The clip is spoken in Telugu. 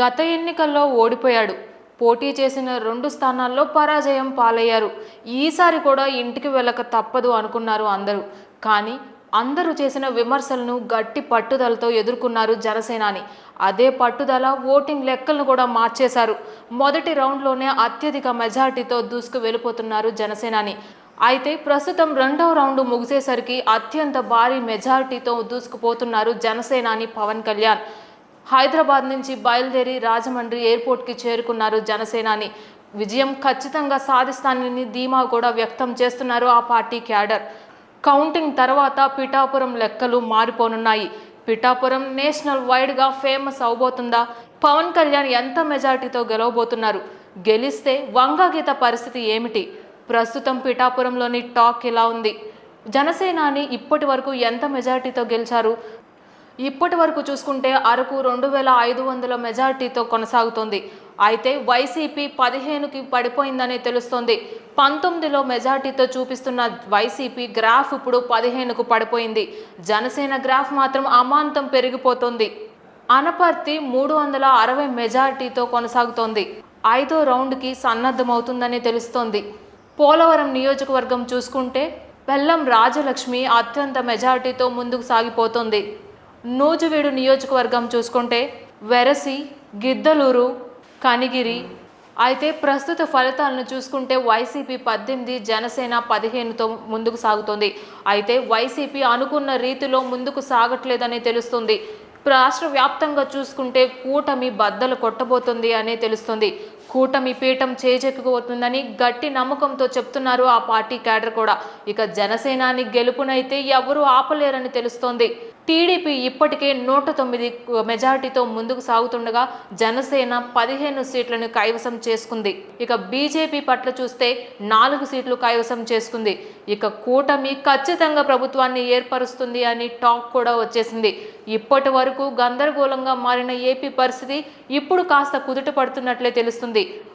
గత ఎన్నికల్లో ఓడిపోయాడు. పోటీ చేసిన రెండు స్థానాల్లో పరాజయం పాలయ్యారు. ఈసారి కూడా ఇంటికి వెళ్ళక తప్పదు అనుకున్నారు అందరూ. కానీ అందరూ చేసిన విమర్శలను గట్టి పట్టుదలతో ఎదుర్కొన్నారు జనసేనాని. అదే పట్టుదల ఓటింగ్ లెక్కలను కూడా మార్చేశారు. మొదటి రౌండ్లోనే అత్యధిక మెజార్టీతో దూసుకు వెళ్ళిపోతున్నారు జనసేనాని. అయితే ప్రస్తుతం రెండవ రౌండ్ ముగిసేసరికి అత్యంత భారీ మెజారిటీతో దూసుకుపోతున్నారు జనసేనాని పవన్ కళ్యాణ్. హైదరాబాద్ నుంచి బయలుదేరి రాజమండ్రి ఎయిర్పోర్ట్కి చేరుకున్నారు జనసేనాని. విజయం ఖచ్చితంగా సాధిస్తానని ధీమా కూడా వ్యక్తం చేస్తున్నారు ఆ పార్టీ క్యాడర్. కౌంటింగ్ తర్వాత పిఠాపురం లెక్కలు మారిపోనున్నాయి. పిఠాపురం నేషనల్ వైడ్గా ఫేమస్ అవబోతుందా? పవన్ కళ్యాణ్ ఎంత మెజార్టీతో గెలవబోతున్నారు? గెలిస్తే వంగగీత పరిస్థితి ఏమిటి? ప్రస్తుతం పిఠాపురంలోని టాక్ ఇలా ఉంది? జనసేనాని ఇప్పటి వరకు ఎంత మెజార్టీతో గెలిచారు? ఇప్పటి వరకు చూసుకుంటే అరకు రెండు వేల ఐదు వందల మెజార్టీతో కొనసాగుతోంది. అయితే వైసీపీ పదిహేనుకి పడిపోయిందని తెలుస్తోంది. పంతొమ్మిదిలో మెజార్టీతో చూపిస్తున్న వైసీపీ గ్రాఫ్ ఇప్పుడు పదిహేనుకు పడిపోయింది. జనసేన గ్రాఫ్ మాత్రం అమాంతం పెరిగిపోతుంది. అనపర్తి మూడు వందల అరవై మెజార్టీతో కొనసాగుతోంది. ఐదో రౌండ్కి సన్నద్ధమవుతుందని తెలుస్తోంది. పోలవరం నియోజకవర్గం చూసుకుంటే బెల్లం రాజలక్ష్మి అత్యంత మెజార్టీతో ముందుకు సాగిపోతుంది. నూజివీడు నియోజకవర్గం చూసుకుంటే వెరసి గిద్దలూరు కనిగిరి అయితే ప్రస్తుత ఫలితాలను చూసుకుంటే వైసీపీ పద్దెనిమిది జనసేన పదిహేనుతో ముందుకు సాగుతోంది. అయితే వైసీపీ అనుకున్న రీతిలో ముందుకు సాగట్లేదని తెలుస్తుంది. రాష్ట్ర వ్యాప్తంగా చూసుకుంటే కూటమి బద్దలు కొట్టబోతుంది అని తెలుస్తుంది. కూటమి పీఠం చేజెక్కుపోతుందని గట్టి నమ్మకంతో చెప్తున్నారు ఆ పార్టీ క్యాడర్ కూడా. ఇక జనసేనాని గెలుపునైతే ఎవరూ ఆపలేరని తెలుస్తోంది. టీడీపీ ఇప్పటికే నూట తొమ్మిది మెజార్టీతో ముందుకు సాగుతుండగా జనసేన పదిహేను సీట్లను కైవసం చేసుకుంది. ఇక బీజేపీ పట్ల చూస్తే నాలుగు సీట్లు కైవసం చేసుకుంది. ఇక కూటమి ఖచ్చితంగా ప్రభుత్వాన్ని ఏర్పరుస్తుంది అని టాక్ కూడా వచ్చేసింది. ఇప్పటి వరకు గందరగోళంగా మారిన ఏపీ పరిస్థితి ఇప్పుడు కాస్త కుదుట పడుతున్నట్లే తెలుస్తుంది. ಹೊಂದಿದೆ